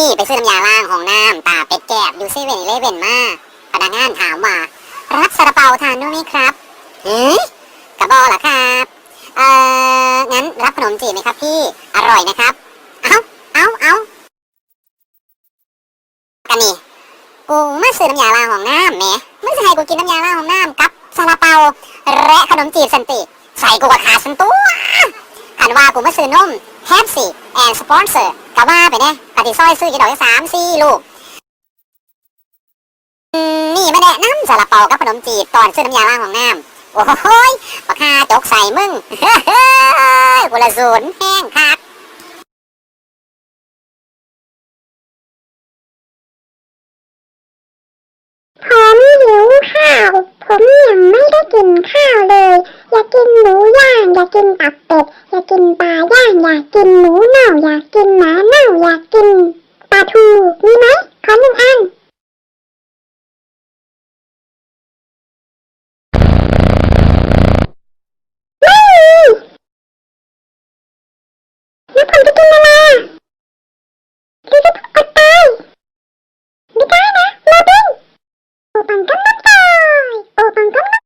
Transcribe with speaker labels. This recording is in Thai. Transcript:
Speaker 1: นี่ไปซื้อน้ำยาล้างห้องน้ำตาเป็ดแกบอยู่เซเว่นเลเว่นมาพนักงานถามว่ารับซาลาเปาทานด้วยไหมครับเฮ้ยกระบอกเหรอครับเอ่องั้นรับขนมจีบไหมครับพี่อร่อยนะครับ เอ้าเอ้าเอ้ากันนี่กูมาซื้อน้ำยาล้างห้องน้ำแหมมึงจะให้กูกินน้ำยาล้างห้องน้ำกับซาลาเปาและขนมจีบสันติ ใส่กูกับขาดสันตัวคันว่ากูมาซื้อนมแฮปซี่แอนสปอนเซอร์กะว่าไปเนี่ย กะติซอยซื้อกี่ดอกสามสี่ลูกนี่มาแนะนำซาลาเปากับขนมจีบตอนซื้อน้ำยาล้างห้องน้ำโอ้โหยปากคาจกใส่มึงเฮ้ยกูละศูนย์แห้งคัก
Speaker 2: ผมหิวข้าว ผมยังไม่ได้กินข้าวเลย อยากกินหมูย่าง อยากกินตับเป็ด อยากกินปลาย่าง อยากกินหมูเน่าอยากกินหมา น่าอยากกินปลาทูมีไหมขอหนึ่งอันไม่มีแล้วผมจะกินอะไร